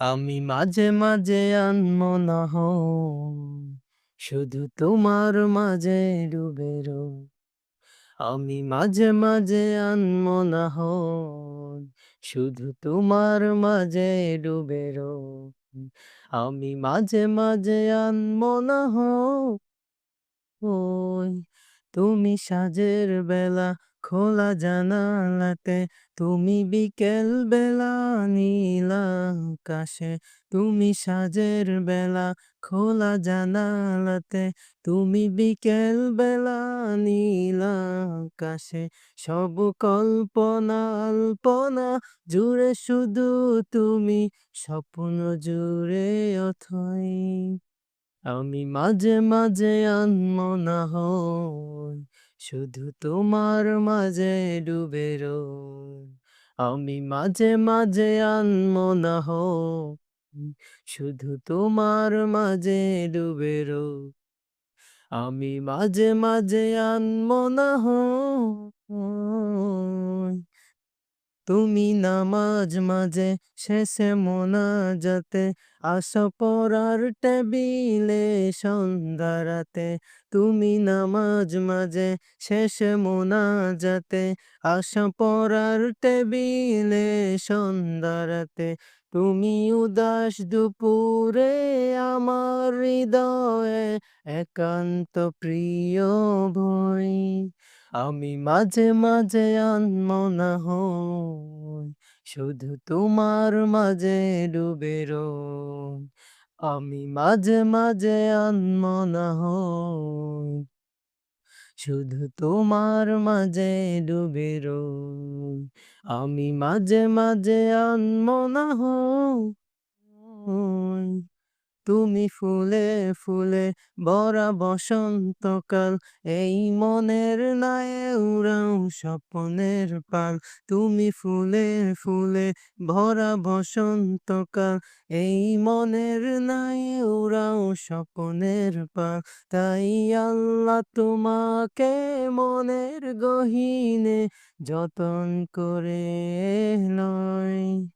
আমি মাঝে, মাঝে আনমনা হই, শুধু তোমার মাঝে ডুবে রই। আমি মাঝে, মাঝে আনমনা হই, শুধু তোমার মাঝে ডুবে রই। আমি মাঝে, মাঝে আনমনা হই, তুমি সাঁঝের বেলা খোলা জানালাতে, তুমি বিকেল বেলা নীল আকাশে, তুমি সাজের বেলা খোলা জানালাতে, তুমি বিকেল বেলা নীল আকাশে, সব কল্পনা আলপনা জুড়ে শুধু তুমি, স্বপ্ন জুড়ে অথই। আমি মাঝে, মাঝে আনমনা হই, শুধু তোমার মাঝে ডুবে। আমি মাঝে, মাঝে আনমনা হো শুধু তোমার মাঝে ডুবে। আমি মাঝে, মাঝে আনমনা হই, তুমি নামাজ মাঝে শেষে মোনাজাতে, আসো পরার টেবিলে সন্ধ্যা রাতে, তুমি নামাজ মাঝে শেষে মোনাজাতে, আসো পরার টেবিলে সন্ধ্যা রাতে, তুমি উদাস দুপুরে আমার হৃদয়ে একান্ত প্রিয় ভই। আমি মাঝে, মাঝে আনমনা হই, শুধু তোমার মাঝে ডুবে। আমি মাঝে, মাঝে আনমনা হই, শুধু তোমার মাঝে ডুবে। আমি মাঝে, মাঝে আনমনা হই, তুমি ফুলে ফুলে ভরা বসন্তকাল, এই মনের নায়ে উড়াও স্বপ্নের পাল। তুমি ফুলে ফুলে ভরা বসন্তকাল, এই মনের নায়ে উড়াও স্বপ্নের পাল। তাই আল্লাহ তোমাকে মনের গহীনে যতন করে লয়।